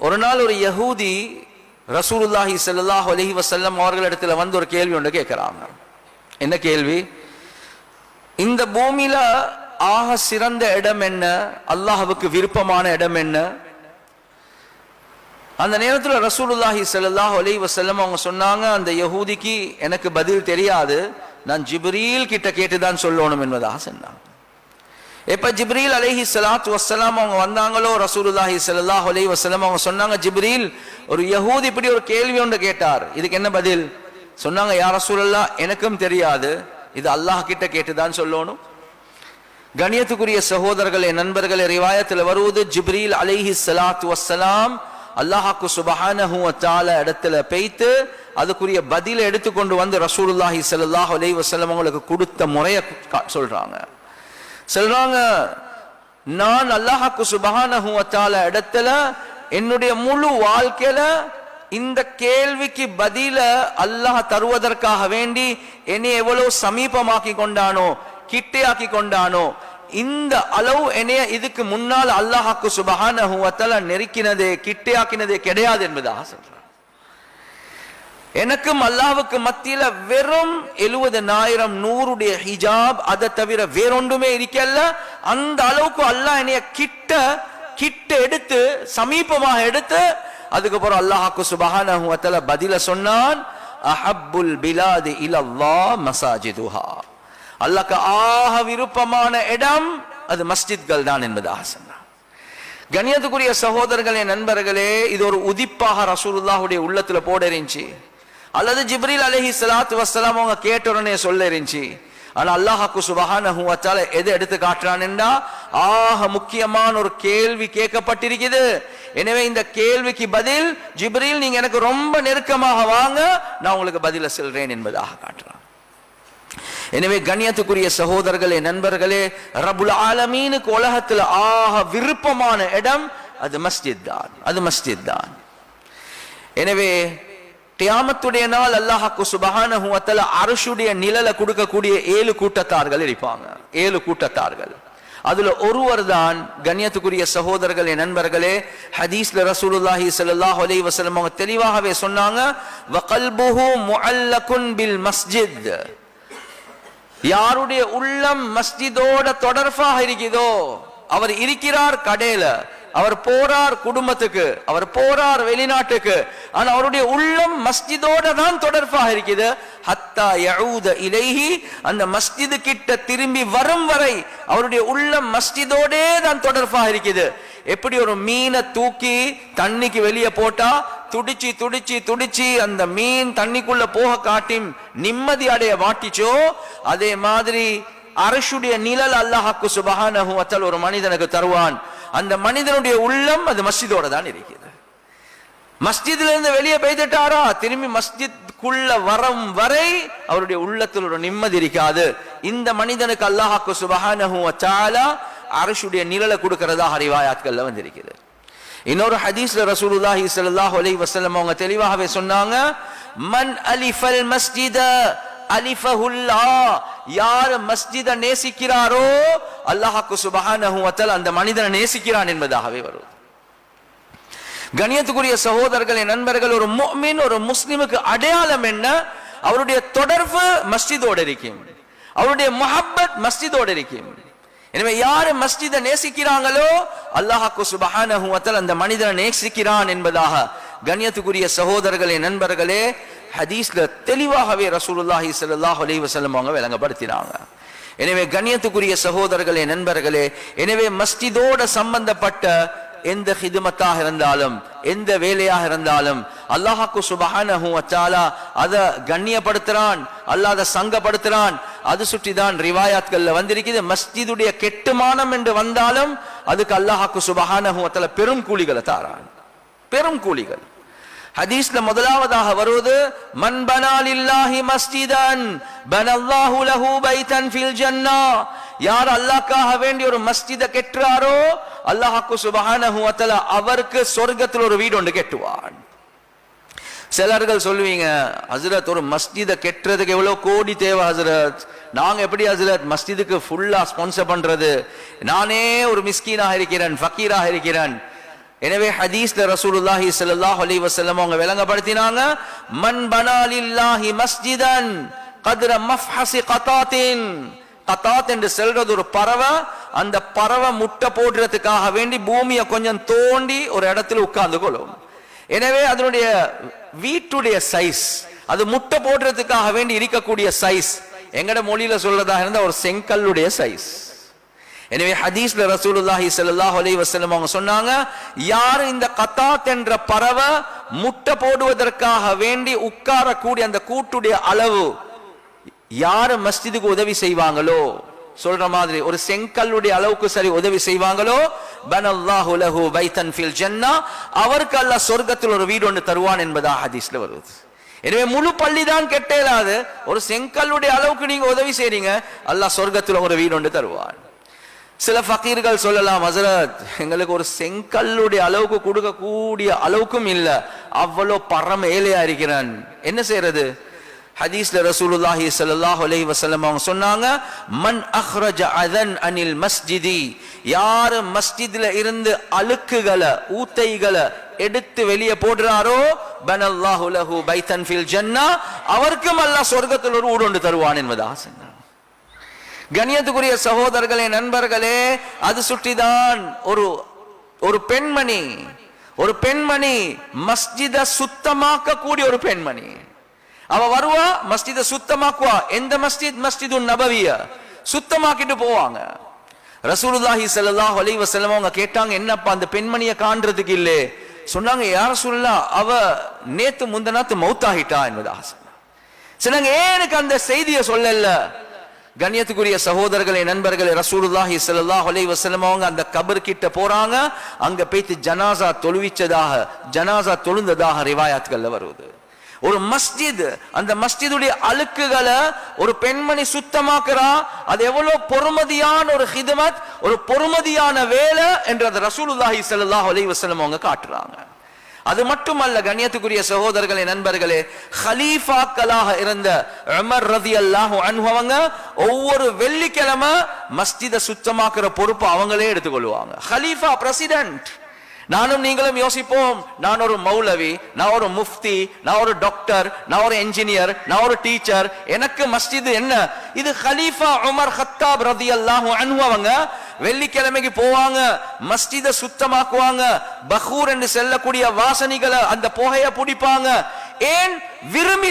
ஒரு நாள் ஒரு யகூதி ரசூலுல்லாஹி சல்லாஹ் அலஹி வசல்லம் அவர்களிடத்தில் வந்து ஒரு கேள்வி ஒன்று கேட்குறாங்க. என்ன கேள்வி? இந்த பூமியில ஆக சிறந்த இடம் என்ன? அல்லாஹுக்கு விருப்பமான இடம் என்ன? அந்த நேரத்தில் ரசூலுல்லாஹி சல்லாஹ் அலைஹி வசல்லம் அவங்க சொன்னாங்க அந்த யகூதிக்கு எனக்கு பதில் தெரியாது. நான் ஜிப்ரீல் கிட்ட கேட்டு தான் சொல்லணும் என்பதாக சொன்னாங்க. எப்ப ஜிப்ரீல் அலைஹி சலாத் வசலாம் அவங்க வந்தாங்களோ ரசூலுல்லாஹி ஸல்லல்லாஹு அலி வசலாம் அவங்க சொன்னாங்க ஜிப்ரீல் ஒரு யகூத் இப்படி ஒரு கேள்வி ஒன்று கேட்டார். இதுக்கு என்ன பதில்? சொன்னாங்க யார் ரசூலல்லா எனக்கும் தெரியாது. இது அல்லாஹ் கிட்ட கேட்டுதான் சொல்லணும். கணியத்துக்குரிய சகோதரர்களே நண்பர்களே ரிவாயத்தில் வருவது ஜிப்ரீல் அலைஹி சலாத் வஸ்ஸலாம் அல்லாஹாக்கு சுபஹானஹு வ இடத்துல பெய்த்து அதுக்குரிய பதிலை எடுத்துக்கொண்டு வந்து ரசூலுல்லாஹி சல்லாஹ் அலி வசலம் அவங்களுக்கு கொடுத்த முறையை சொல்றாங்க. சொல்றாங்க நான் அல்லாஹாக்கு சுபஹானஹு இடத்துல என்னுடைய முழு வாழ்க்கையில இந்த கேள்விக்கு பதில அல்லாஹ் தருவதற்காக வேண்டி என்னை எவ்வளவு சமீபமாக்கி கொண்டானோ கிட்டையாக்கி கொண்டானோ இந்த அளவு என்னைய இதுக்கு முன்னால் அல்லாஹாக்கு சுபஹானஹு நெருக்கினதே கிட்டையாக்கினதே கிடையாது என்பதாக சொல்றேன் எனக்கும் அல்லாவுக்கு மத்தியில வெறும் எழுபதனாயிரம் நூறுடைய ஹிஜாப் அதை தவிர வேறொன்றுமே இருக்கல்ல. அந்த அளவுக்கு அல்லாஹ் என்னைய கிட்ட கிட்ட எடுத்து சமீபமாக எடுத்து அதுக்கப்புறம் அல்லாஹாக்கு சுபஹானஹு பதில சொன்னான் அஹப்புல் பிலாதி இலவா மசாஜிதுஹா. அல்லாக்கு ஆக விருப்பமான இடம் அது மஸ்ஜித்கள் தான் என்பதாக சொன்னான். கண்ணியத்துக்குரிய சகோதரர்களே நண்பர்களே இது ஒரு உதிப்பாக ரசூலுல்லாஹுடைய உள்ளத்துல போட இருந்துச்சு அல்லது ஜிப்ரீல் அலஹி சலாத்து வசலாம் அவங்க கேட்ட உடனே சொல்ல இருந்துச்சு. ஆனா அல்லாஹாக்கு சுபஹானஹு வ எது எதை எடுத்து காட்டுறான்டா ஆக முக்கியமான ஒரு கேள்வி கேட்கப்பட்டிருக்குது. எனவே இந்த கேள்விக்கு பதில் ஜிப்ரீல் நீங்க எனக்கு ரொம்ப நெருக்கமாக வாங்க நான் உங்களுக்கு பதில செல்றேன் என்பதாக காட்டுறான். எனவே கண்ணியத்துக்குரிய சகோதரர்களே நண்பர்களே ரபுல் ஆலமீனுக்கு உலகத்தில் ஆக விருப்பமான இடம் அது மஸ்ஜித் தான் அது மஸ்ஜித் தான். எனவே கியாமத்துடைய நாள் அல்லாஹாக்கு சுபஹானஹு வ தஆலா நிழலை கொடுக்கக்கூடிய ஏழு கூட்டத்தார்கள் இருப்பாங்க. ஏழு கூட்டத்தார்கள். அதுல ஒருவர் தான் கண்ணியத்துக்குரிய சகோதரர்களே நண்பர்களே ஹதீஸ்ல ரசூலுல்லாஹி ஸல்லல்லாஹு அலைஹி வஸல்லம் அவங்க தெளிவாகவே சொன்னாங்க வகல்புஹு முஅல்லகுன் பில் மஸ்ஜித். யாருடைய உள்ளம் மஸ்ஜிதோட தொடர்பாக இருக்குதோ அவர் இருக்கிறார் கடையில. அவர் போறார் குடும்பத்துக்கு அவர் போறார் வெளிநாட்டுக்கு. ஆனா அவருடைய உள்ளம் மஸ்ஜிதோட தான் தொடர்பாக இருக்குது. ஹத்தா யூத இலைஹி அந்த மஸ்ஜிது கிட்ட திரும்பி வரும் வரை அவருடைய உள்ளம் மஸ்ஜிதோடே தான் தொடர்பாக இருக்குது. எப்படி ஒரு மீனை தூக்கி தண்ணிக்கு வெளியே போட்டா துடிச்சு துடிச்சு துடிச்சு அந்த மீன் தண்ணிக்குள்ள போக காட்டி நிம்மதி அடைய வாட்டிச்சோ அதே மாதிரி அரசுடைய நிழல் அல்லாஹாக்கு சுபகான ஒரு மனிதனுக்கு தருவான். அந்த மனிதனுடைய உள்ளம் அது மஸ்ஜிதோட தான் இருக்குது மஸ்ஜித்ல இருந்து வெளியே பெய்துட்டாரா திரும்பி மஸ்ஜித்குள்ள வரம் வரை அவருடைய உள்ளத்தில் ஒரு நிம்மதி இருக்காது. இந்த மனிதனுக்கு அல்லாஹாக்கு சுபஹானஹு வச்சாலா அரசுடைய நிழலை கொடுக்கிறதா ரிவாயாத்கள்ல வந்திருக்குது இன்னொரு ஹதீஸ்ல ரசூலுல்லாஹி ஸல்லல்லாஹு அலைஹி வஸல்லம் அவங்க தெளிவாகவே சொன்னாங்க மன் அலிஃபல் மஸ்ஜித அலிஃபஹுல்லா. யார் மஸ்ஜித நேசிக்கிறாரோ அல்லாஹாக்கு சுபஹானஹுவத்தல் அந்த மனிதனை நேசிக்கிறான் என்பதாகவே வரும். கணியத்துக்குரிய சகோதரர்களே நண்பர்கள் ஒரு மின் ஒரு முஸ்லிமுக்கு அடையாளம் என்ன? அவருடைய தொடர்பு மஸ்ஜிதோடு இருக்கும். அவருடைய மஹப்பத் மஸ்ஜிதோடு இருக்கும். எனவே யாரு மஸ்ஜிதை நேசிக்கிறாங்களோ அல்லாஹாக்கு சுபஹானஹுவத்தல் அந்த மனிதனை நேசிக்கிறான் என்பதாக கண்ணியத்துக்குரிய சகோதரர்களே நண்பர்களே ஹதீஸ்ல தெளிவாகவே ரசூலுல்லாஹி சல்லாஹ் அலைஹி அவங்க விளங்கப்படுத்தினாங்க. எனவே கண்ணியத்துக்குரிய சகோதரர்களே நண்பர்களே எனவே மஸ்ஜிதோட சம்பந்தப்பட்ட எந்த ஹிதுமத்தாக இருந்தாலும் எந்த வேலையாக இருந்தாலும் அல்லாஹாக்கு சுபஹானஹு வ அதை அத கண்ணியப்படுத்துறான் அல்லாத சங்கப்படுத்துறான். அது சுற்றி தான் ரிவாயாத்கள்ல வந்திருக்குது. மஸ்ஜிதுடைய கெட்டுமானம் என்று வந்தாலும் அதுக்கு அல்லாஹாக்கு சுபஹானஹு வ பெரும் கூலிகளை தாரான். பெரும் கூலிகள். ஹதீஸ்ல முதலாவதாக வருவது மன் பனாலில்லாஹி மஸ்ஜிதன் பனல்லாஹு லஹு பைதன் ஃபில் ஜன்னா. யார் அல்லாஹ்க்காக வேண்டி ஒரு மஸ்ஜித கெட்டுறாரோ அல்லாஹ்க்கு சுபஹானஹு வ தஆலா அவருக்கு சொர்க்கத்தில் ஒரு வீடு ஒன்று கெட்டுவான். சிலர்கள் சொல்லுவீங்க ஹசரத் ஒரு மஸ்ஜிதை கெட்டுறதுக்கு எவ்வளோ கோடி தேவை ஹசரத்? நாங்கள் எப்படி ஹசரத் மஸ்ஜிதுக்கு ஃபுல்லாக ஸ்பான்சர் பண்ணுறது நானே ஒரு மிஸ்கீனாக இருக்கிறேன் ஃபக்கீராக இருக்கிறேன். எனவே ஹதீஸ்ல ரசூலுல்லாஹி ஸல்லல்லாஹு அலைஹி வஸல்லம் அவங்க விளங்கப்படுத்தினாங்க மன் பனாலில்லாஹி மஸ்ஜிதன் கத்ர மஃஹஸி கதாத்தின் கதாத் என்று சொல்றது ஒரு பறவை அந்த பறவை முட்டை போடுறதுக்காக வேண்டி பூமியை கொஞ்சம் தோண்டி ஒரு இடத்துல உட்கார்ந்து கொள்ளும். எனவே அதனுடைய வீட்டுடைய சைஸ் அது முட்டை போடுறதுக்காக வேண்டி இருக்கக்கூடிய சைஸ் எங்கட மொழியில சொல்றதாக இருந்தால் ஒரு செங்கல்லுடைய சைஸ் எனவே ஹதீஸ்ல ரசூலுல்லாஹி ஸல்லல்லாஹு அலைஹி வஸல்லம் அவங்க சொன்னாங்க யார் இந்த கத்தாத் என்ற பறவை முட்டை போடுவதற்காக வேண்டி உட்காரக்கூடிய அந்த கூட்டுடைய அளவு யார் மஸ்ஜிதுக்கு உதவி செய்வாங்களோ? சொல்ற மாதிரி ஒரு செங்கல்லுடைய அளவுக்கு சரி உதவி செய்வாங்களோ? பனல்லாஹு லஹு பைத்தன் ஃபில் ஜன்னா. அவருக்கு அல்லாஹ் சொர்க்கத்தில் ஒரு வீடு ஒன்று தருவான் என்பதா ஹதீஸ்ல வருது. எனவே முழு பள்ளி தான் கெட்டேலாது ஒரு செங்கல்லுடைய அளவுக்கு நீங்க உதவி செய்றீங்க அல்லாஹ் சொர்க்கத்தில் ஒரு வீடு ஒன்று தருவான். சில ஃபக்கீர்கள் சொல்லலாம் ஹசரத் எங்களுக்கு ஒரு செங்கல்லுடைய அளவுக்கு கொடுக்கக்கூடிய அளவுக்கும் இல்லை. அவ்வளோ பரம் ஏழையா இருக்கிறான். என்ன செய்யறது ஹதீஸ்ல ரசூலுல்லாஹி ஸல்லல்லாஹு அலைஹி வஸல்லம் அவங்க சொன்னாங்க மன் அஹ்ரஜ அதன் அனில் மஸ்ஜிதி. யார் மஸ்ஜித்ல இருந்து அழுக்குகளை ஊத்தைகளை எடுத்து வெளியே போடுறாரோ பனல்லாஹு லஹு பைத்தன் ஃபில் ஜன்னா. அவருக்கும் அல்லாஹ் சொர்க்கத்தில் ஒரு ஊடு தருவான் என்பதாக ஆசை. கண்ணியத்துக்குரிய சகோதரர்களே நண்பர்களே அது சுற்றிதான் ஒரு ஒரு பெண்மணி. ஒரு பெண்மணி மஸ்ஜித சுத்தமாக்க கூடிய ஒரு பெண்மணி. அவ வருவா மஸ்ஜித சுத்தமாக்குவா. எந்த மஸ்ஜித்? மஸ்ஜிது நபவிய. சுத்தமாக்கிட்டு போவாங்க. ரசூலுல்லாஹி ஸல்லல்லாஹு அலைஹி வஸல்லம் அவங்க கேட்டாங்க என்னப்பா அந்த பெண்மணியை காண்றதுக்கு இல்லே? சொன்னாங்க யார சொல்லா அவ நேத்து முந்தநாத்து மௌத்தாகிட்டா என்பதாக சொன்னாங்க. சொன்னாங்க ஏன் எனக்கு அந்த செய்தியை சொல்லல? கண்ணியத்துக்குரிய சகோதரர்களே நண்பர்களே ரசூலுல்லாஹி ஸல்லல்லாஹு அலைஹி வஸல்லம் அவங்க அந்த கபர் கிட்ட போறாங்க. அங்க போய்த்து ஜனாசா தொழுவிச்சதாக ஜனாசா தொழுந்ததாக ரிவாயாத்துகள்ல வருவது ஒரு மஸ்ஜித் அந்த மஸ்ஜிதுடைய அழுக்குகளை ஒரு பெண்மணி சுத்தமாக்குறா அது எவ்வளவு பொறுமதியான ஒரு ஹிதமத் ஒரு பொறுமதியான வேலை என்று அந்த ரசூலுல்லாஹி ஸல்லல்லாஹு அலைஹி வஸல்லம் அவங்க காட்டுறாங்க. அது மட்டுமல்ல கண்ணியத்துக்குரிய சகோதரர்களே நண்பர்களே ஹலீஃபாக்களாக இருந்த உமர் ரதியல்லாஹு அன்ஹு அனுபவங்க ஒவ்வொரு வெள்ளிக்கிழமை மஸ்ஜித சுத்தமாக்குற பொறுப்பு அவங்களே எடுத்துக்கொள்வாங்க. ஹலீஃபா பிரசிடென்ட் நானும் நீங்களும் யோசிப்போம். நான் ஒரு மௌலவி நான் ஒரு முஃப்தி நான் ஒரு டாக்டர் நான் ஒரு என்ஜினியர் நான் ஒரு டீச்சர் எனக்கு மஸ்ஜித் என்ன? இது ஹலீஃபா உமர் ஹத்தாப் ரதியல்லாஹு அன்ஹு அவங்க வெள்ளிக்கிழமைக்கு போவாங்க மஸ்ஜித சுத்தமாக்குவாங்க பஹூர் என்று செல்லக்கூடிய வாசனைகளை அந்த புகையை பிடிப்பாங்க. ஏன் விரும்பி